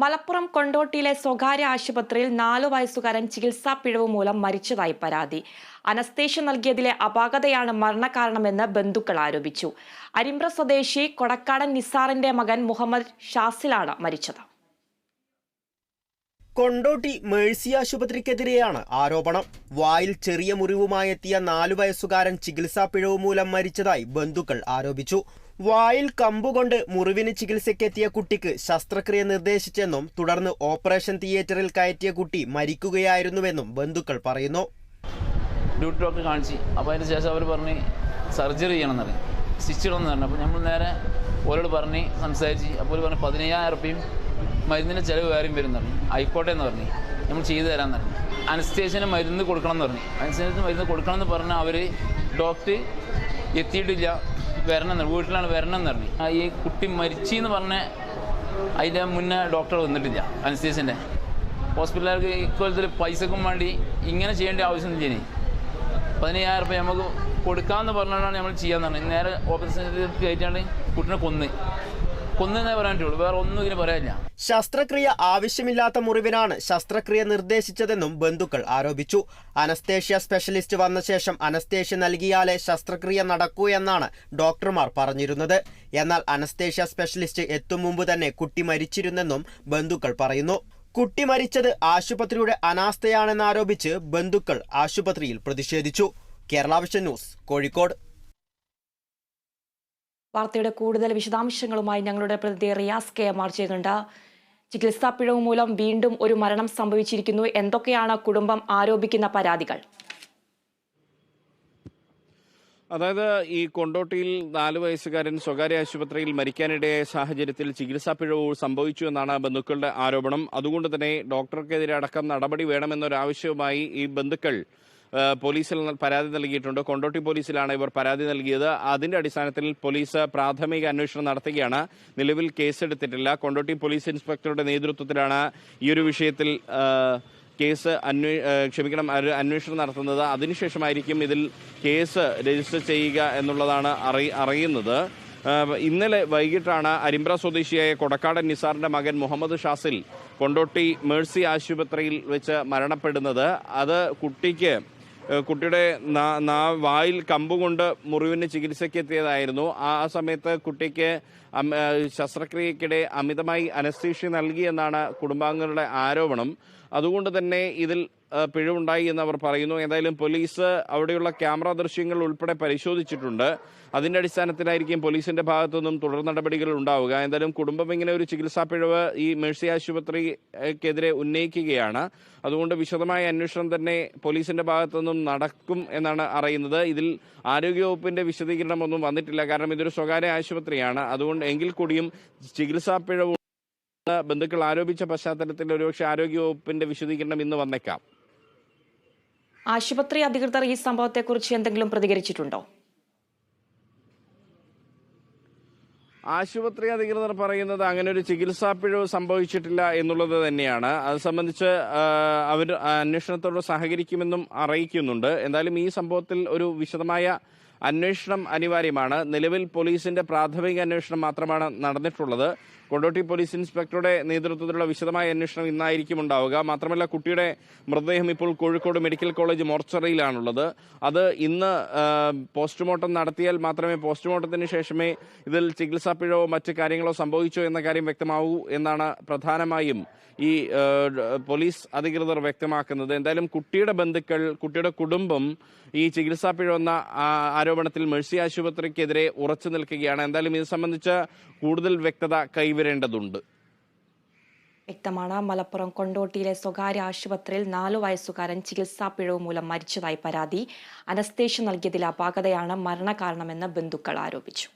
മലപ്പുറം കൊണ്ടോട്ടിയിലെ സ്വകാര്യ ആശുപത്രിയിൽ നാലു വയസ്സുകാരൻ ചികിത്സാ പിഴവ് മൂലം മരിച്ചതായി പരാതി. അനസ്തേഷ്യ നൽകിയതിലെ അപാകതയാണ് മരണകാരണമെന്ന് ബന്ധുക്കൾ ആരോപിച്ചു. അരിമ്പ്ര സ്വദേശി കൊടക്കാടൻ നിസാറിന്റെ മകൻ മുഹമ്മദ് ഷാസിലാണ് മരിച്ചത്. കൊണ്ടോട്ടി മേഴ്സി ആശുപത്രിക്കെതിരെയാണ് ആരോപണം. വായിൽ ചെറിയ മുറിവുമായി എത്തിയ നാലു വയസ്സുകാരൻ ചികിത്സാ പിഴവ് മൂലം മരിച്ചതായി ബന്ധുക്കൾ ആരോപിച്ചു. വായിൽ കമ്പുകൊണ്ട് മുറിവിന് ചികിത്സയ്ക്കെത്തിയ കുട്ടിക്ക് ശസ്ത്രക്രിയ നിർദ്ദേശിച്ചെന്നും തുടർന്ന് ഓപ്പറേഷൻ തിയേറ്ററിൽ കയറ്റിയ കുട്ടി മരിക്കുകയായിരുന്നുവെന്നും ബന്ധുക്കൾ പറയുന്നു. ഡ്യൂട്ടി കാണിച്ച് അപ്പോൾ അതിന് ശേഷം അവർ പറഞ്ഞ് സർജറി ചെയ്യണമെന്ന് പറഞ്ഞു പറഞ്ഞു അപ്പോൾ നമ്മൾ നേരെ ഓരോട് പറഞ്ഞ് സംസാരിച്ച് അപ്പോൾ പറഞ്ഞു പതിനയ്യായിരം റുപ്യയും മരുന്നിന്റെ ചിലവ് വേറെയും വരും പറഞ്ഞു. ആയിക്കോട്ടെ എന്ന് പറഞ്ഞു. നമ്മൾ ചെയ്തു തരാമെന്ന് പറഞ്ഞു. അനസ്തേഷ്യന് മരുന്ന് കൊടുക്കണം എന്ന് പറഞ്ഞു. അനസ്തേഷ്യന് മരുന്ന് കൊടുക്കണം എന്ന് പറഞ്ഞാൽ അവർ ഡോക്ടർ എത്തിയിട്ടില്ല വരണം എന്ന് വീട്ടിലാണ് വരണം എന്ന് പറഞ്ഞു. ഈ കുട്ടി മരിച്ചു എന്ന് പറഞ്ഞ അതിന്റെ മുന്നേ ഡോക്ടർ വന്നിട്ടില്ല അനസ്തേഷ്യന്റെ ഹോസ്പിറ്റലുകാർക്ക് ഇക്കൊല്ലത്തിൽ പൈസക്കും വേണ്ടി ഇങ്ങനെ ചെയ്യേണ്ട ആവശ്യമൊന്നും ഇനി? പതിനയ്യായിരം റുപ്യ നമുക്ക് കൊടുക്കാമെന്ന് പറഞ്ഞാണ് നമ്മൾ ചെയ്യാൻ പറഞ്ഞത്. നേരെ ഓപ്പറേഷൻ കയറ്റാണ്ട് കുട്ടിനെ കൊന്ന്. വേറെ ഒന്നും ശസ്ത്രക്രിയ ആവശ്യമില്ലാത്ത മുറിവിനാണ് ശസ്ത്രക്രിയ നിർദ്ദേശിച്ചതെന്നും ബന്ധുക്കൾ ആരോപിച്ചു. അനസ്തേഷ്യ സ്പെഷ്യലിസ്റ്റ് വന്ന ശേഷം അനസ്തേഷ്യ നൽകിയാലേ ശസ്ത്രക്രിയ നടക്കൂ എന്നാണ് ഡോക്ടർമാർ പറഞ്ഞിരുന്നത്. എന്നാൽ അനസ്തേഷ്യ സ്പെഷ്യലിസ്റ്റ് എത്തും മുമ്പ് തന്നെ കുട്ടി മരിച്ചിരുന്നെന്നും ബന്ധുക്കൾ പറയുന്നു. കുട്ടി മരിച്ചത് ആശുപത്രിയുടെ അനാസ്ഥയാണെന്നാരോപിച്ച് ബന്ധുക്കൾ ആശുപത്രിയിൽ പ്രതിഷേധിച്ചു. Kerala vision news Kozhikode. വാർത്തയുടെ കൂടുതൽ വിശദാംശങ്ങളുമായി ഞങ്ങളുടെ പ്രതിനിധി റിയാസ് കെ എം ആർ ചെയ്യുന്നുണ്ട്. ചികിത്സാ പിഴവ് മൂലം വീണ്ടും ഒരു മരണം സംഭവിച്ചിരിക്കുന്നു. എന്തൊക്കെയാണ് കുടുംബം ആരോപിക്കുന്ന പരാതികൾ? അതായത് ഈ കൊണ്ടോട്ടിയിൽ നാല് വയസ്സുകാരൻ സ്വകാര്യ ആശുപത്രിയിൽ മരിക്കാനിടയായ സാഹചര്യത്തിൽ ചികിത്സാ പിഴവ് സംഭവിച്ചു എന്നാണ് ബന്ധുക്കളുടെ ആരോപണം. അതുകൊണ്ട് തന്നെ ഡോക്ടർക്കെതിരെ അടക്കം നടപടി വേണമെന്നൊരാവശ്യവുമായി ഈ ബന്ധുക്കൾ പോലീസിൽ പരാതി നൽകിയിട്ടുണ്ട്. കൊണ്ടോട്ടി പോലീസിലാണ് ഇവർ പരാതി നൽകിയത്. അതിന്റെ അടിസ്ഥാനത്തിൽ പോലീസ് പ്രാഥമിക അന്വേഷണം നടത്തുകയാണ്. നിലവിൽ കേസെടുത്തിട്ടില്ല. കൊണ്ടോട്ടി പോലീസ് ഇൻസ്പെക്ടറുടെ നേതൃത്വത്തിലാണ് ഈ ഒരു വിഷയത്തിൽ കേസ് അന്വേ ക്ഷമിക്കണം അന്വേഷണം നടത്തുന്നത്. അതിനുശേഷമായിരിക്കും ഇതിൽ കേസ് രജിസ്റ്റർ ചെയ്യുക എന്നുള്ളതാണ് അറി അറിയുന്നത്. ഇന്നലെ വൈകിട്ടാണ് അരിമ്പ്ര സ്വദേശിയായ കൊടക്കാടൻ നിസാറിന്റെ മകൻ മുഹമ്മദ് ഷാസിൽ കൊണ്ടോട്ടി മേഴ്സി ആശുപത്രിയിൽ വെച്ച് മരണപ്പെടുന്നത്. അത് കുട്ടിക്ക് കുട്ടിയുടെ വായിൽ കമ്പുകൊണ്ട് മുറിവിന് ചികിത്സയ്ക്ക് എത്തിയതായിരുന്നു ആ സമയത്ത് കുട്ടിക്ക് ശസ്ത്രക്രിയക്കിടെ അമിതമായി അനസ്തീഷ്യ നൽകിയെന്നാണ് കുടുംബാംഗങ്ങളുടെ ആരോപണം. അതുകൊണ്ട് തന്നെ ഇതിൽ പിഴവുണ്ടായി എന്ന് അവർ പറയുന്നു. ഏതായാലും പോലീസ് അവിടെയുള്ള ക്യാമറ ദൃശ്യങ്ങൾ ഉൾപ്പെടെ പരിശോധിച്ചിട്ടുണ്ട്. അതിന്റെ അടിസ്ഥാനത്തിലായിരിക്കും പോലീസിന്റെ ഭാഗത്തുനിന്നും തുടർ നടപടികൾ ഉണ്ടാവുക. എന്തായാലും കുടുംബം ഇങ്ങനെ ഒരു ചികിത്സാ പിഴവ് ഈ മേഴ്സി ആശുപത്രിക്കെതിരെ ഉന്നയിക്കുകയാണ്. അതുകൊണ്ട് വിശദമായ അന്വേഷണം തന്നെ പോലീസിന്റെ ഭാഗത്തുനിന്നും നടക്കും എന്നാണ് അറിയുന്നത്. ഇതിൽ ആരോഗ്യവകുപ്പിന്റെ വിശദീകരണമൊന്നും വന്നിട്ടില്ല. കാരണം ഇതൊരു സ്വകാര്യ ആശുപത്രിയാണ്. അതുകൊണ്ട് എങ്കിൽ കൂടിയും ചികിത്സാ പിഴവ് ബന്ധുക്കൾ ആരോപിച്ച പശ്ചാത്തലത്തിൽ ഒരുപക്ഷെ ആരോഗ്യവകുപ്പിന്റെ വിശദീകരണം ഇന്ന് വന്നേക്കാം. ആശുപത്രി അധികൃതർ ഈ സംഭവത്തെക്കുറിച്ച് എന്തെങ്കിലും പ്രതികരിച്ചിട്ടുണ്ടോ? ആശുപത്രി അധികൃതർ പറയുന്നത് അങ്ങനെ ഒരു ചികിത്സാ പിഴവ് സംഭവിച്ചിട്ടില്ല എന്നുള്ളത് തന്നെയാണ്. അത് സംബന്ധിച്ച് അവർ അന്വേഷണത്തോട് സഹകരിക്കുമെന്നും അറിയിക്കുന്നുണ്ട്. എന്തായാലും ഈ സംഭവത്തിൽ ഒരു വിശദമായ അന്വേഷണം അനിവാര്യമാണ്. നിലവിൽ പോലീസിന്റെ പ്രാഥമിക അന്വേഷണം മാത്രമാണ് നടന്നിട്ടുള്ളത്. കൊണ്ടോട്ടി പോലീസ് ഇൻസ്പെക്ടറുടെ നേതൃത്വത്തിലുള്ള വിശദമായ അന്വേഷണം ഇന്നായിരിക്കും ഉണ്ടാവുക. മാത്രമല്ല കുട്ടിയുടെ മൃതദേഹം ഇപ്പോൾ കോഴിക്കോട് മെഡിക്കൽ കോളേജ് മോർച്ചറിയിലാണുള്ളത്. അത് ഇന്ന് പോസ്റ്റ്മോർട്ടം നടത്തിയാൽ മാത്രമേ പോസ്റ്റ്മോർട്ടത്തിന് ശേഷമേ ഇതിൽ ചികിത്സാ പിഴവോ മറ്റു കാര്യങ്ങളോ സംഭവിച്ചോ എന്ന കാര്യം വ്യക്തമാവൂ എന്നാണ് പ്രധാനമായും ഈ പോലീസ് അധികൃതർ വ്യക്തമാക്കുന്നത്. എന്തായാലും കുട്ടിയുടെ ബന്ധുക്കൾ കുട്ടിയുടെ കുടുംബം ഈ ചികിത്സാ പിഴവെന്ന ആരോപണത്തിൽ മേഴ്സി ആശുപത്രിക്കെതിരെ ഉറച്ചു നിൽക്കുകയാണ്. എന്തായാലും ഇത് സംബന്ധിച്ച് കൂടുതൽ വ്യക്തത കൈവരേണ്ടതുണ്ട്. വ്യക്തമാണ്. മലപ്പുറം കൊണ്ടോട്ടിയിലെ സ്വകാര്യ ആശുപത്രിയിൽ നാലു വയസ്സുകാരൻ ചികിത്സാ പിഴവ് മൂലം മരിച്ചതായി പരാതി. അനസ്തേഷ്യ നൽകിയതിൽ അപാകതയാണ് മരണകാരണമെന്ന് ബന്ധുക്കൾ ആരോപിച്ചു.